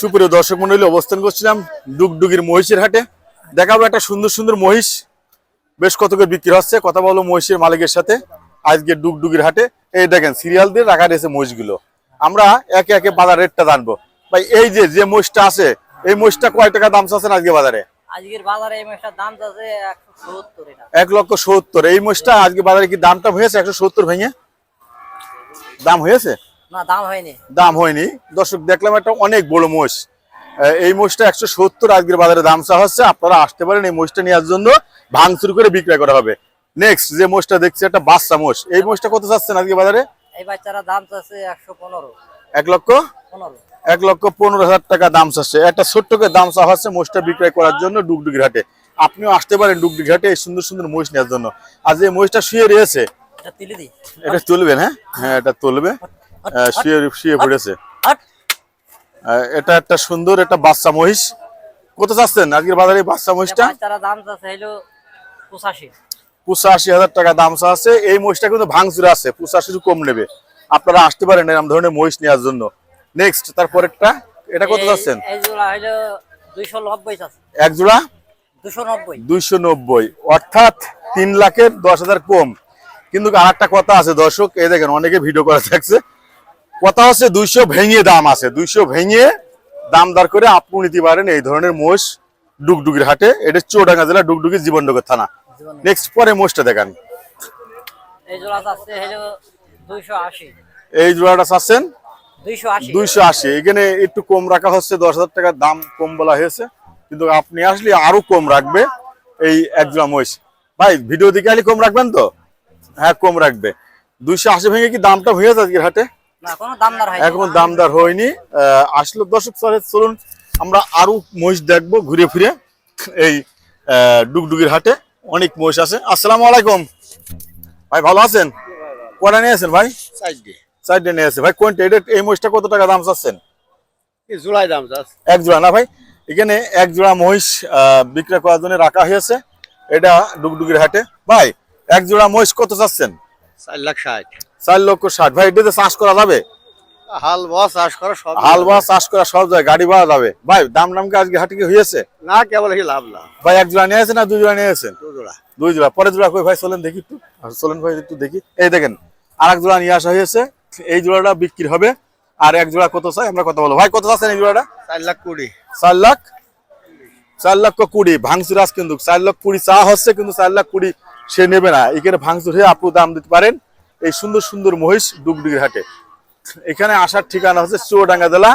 সুপ্রিয় দর্শক মন্ডলী অবস্থান করছিলাম ডুগডুগির মহিষের হাটে। দেখাবো একটা সুন্দর সুন্দর মহিষ। বেশ কত করে বিক্রি হচ্ছে কথা বলো মহিষের মালিকের সাথে। আজকে ডুগডুগির হাটে এই দেখেন সিরিয়াল দিয়ে রাখা রয়েছে মহিষগুলো। আমরা একে একে বাজার রেটটা জানব। ভাই এই যে যে মহিষটা আছে এই মহিষটা কয় টাকা দাম চাচ্ছেন আজকে বাজারে? আজকের বাজারে এই মাছটার দাম সত্তর এক লক্ষ সত্তর। এই মহিষটা আজকে বাজারে কি দামটা হয়েছে একশো সত্তর ভেঙে? দাম হয়েছে? দাম হয়নি। দর্শক দেখলাম একটা অনেক বড় মোষ। এই মোষটা একশো সত্তর আজকের বাজারে দাম চা হচ্ছে। আপনারা আসতে পারেন এই মোষটা নেওয়ার জন্য। ভাঙচুর করে বিক্রয় করা হবে। নেক্সট যে মোষটা দেখছি একটা বাচ্চা মোষ। এই মোষটা কত চাচ্ছেন আজকে বাজারে? এই বাচ্চারা দাম চাচ্ছে একশো পনেরো। এক লক্ষ? পনেরো। এক লক্ষ পনেরো হাজার টাকা দাম চাচ্ছে। একটা ছোট্ট করে দাম চা হচ্ছে মোষটা বিক্রয় করার জন্য ডুগডুগির হাটে। আপনিও আসতে পারেন ডুগডুগির ঘাটে এই সুন্দর সুন্দর মোষ নেওয়ার জন্য। আর যে মোষটা শুয়ে রয়েছে। এটা তুলে তুলবেন হ্যাঁ? হ্যাঁ এটা তুলবে। শুয়ে শুয়ে পড়েছে। এটা একটা সুন্দর একটা বাচ্চা মহিষ। কত চাচ্ছেন? আজকের বাজারে বাচ্চা মহিষটা? পঁচাশি। হাজার টাকা দাম আছে এই মহিষটা কিন্তু ভাঙচুরে আছে পঁচাশি কম নেবে। আপনারা আসতে পারেন এরকম ধরনের মহিষ নেওয়ার জন্য। নেক্সট তারপরেরটা এটা কত চাচ্ছেন? এক জোড়া? দুইশো নব্বই। অর্থাৎ তিন লাখের দশ হাজার কম। কিন্তু আর একটা কথা আছে দর্শক এই দেখেন অনেকে ভিডিও করা থাকছে কথা হচ্ছে দুইশো ভেঙে দাম আছে। দুইশো ভেঙে দাম দর করে আপনি নিতে পারেন এই ধরনের মোষ ডুগডুগির হাটে। এটা চৌডাঙ্গা জেলা ডুগডুগি জীবননগর থানা। নেক্সট পরে মোষটা দেখান। এই জোড়াটা চাচ্ছেন? দুইশো আশি। এখানে একটু কম রাখা হচ্ছে দশ হাজার টাকার দাম কম বলা হয়েছে। কিন্তু আপনি আসলে আরও কম রাখবে এই এক জোড়া মহিষ ভাই ভিডিও দিকে আলি কম রাখবেন তো? হ্যাঁ কম রাখবে। দুইশো আশি ভেঙে কি দামটা হয়ে আজকের হাটে? না কোনো দামদার এখন দামদার হয়নি। আহ, আসলে দর্শক চলে চলুন আমরা আরও মহিষ দেখব ঘুরে ফিরে এই আহ, ডুগডুগির হাটে। অনেক মহিষ আছে। আসসালামু আলাইকুম। ভাই ভালো আছেন? কটা নিয়ে আছেন ভাই? চারটে। নিয়ে আছে ভাই কোনটা? এটা এই মহিষটা কত টাকা দাম চাচ্ছেন? জুলাই দাম এক জোড়া না ভাই? এখানে এক জোড়া মহিষ আহ, বিক্রয় করার জন্য রাখা হয়েছে। এটা ডুগডুগির হাটে। ভাই এক জোড়া মহিষ কত চাচ্ছেন? চার লাখ ষাট। চার লক্ষ ষাট। ভাই এটাতে চাষ করা যাবে? হাল বস চাষ করা সব হাল বা চাষ করা সব যায় গাড়ি পাওয়া যাবে। ভাই দাম নাম কি আজকে হাটে কি হয়েছে? না কেবল এই লাভ না। ভাই এক জোড়া নিয়ে না দুই জোড়া নিয়ে আসেন দুই জোড়া। পরে জোড়া কই ভাই চলেন দেখি একটু। আর চলেন ভাই একটু দেখি। এই দেখেন আর এক জোড়া নিয়ে আসা হয়েছে। এই জোড়াটা বিক্রি হবে। আর এক জোড়া কত চাই আমরা কথা বলব। ভাই কত চাচ্ছেন এই জোড়াটা? চার লাখ কুড়ি। চার লাখ? চার লক্ষ কুড়ি। ভাঙচুর আস কিন্তু চার লাখ কুড়ি চা হচ্ছে কিন্তু চার লাখ কুড়ি সে নেবে না। এখানে ভাঙচুর হয়ে আপনি দাম দিতে পারেন। এই সুন্দর সুন্দর মহিষ ডুগডুগির হাটে। এখানে আসার ঠিকানা হচ্ছে চুয়াডাঙ্গা জেলা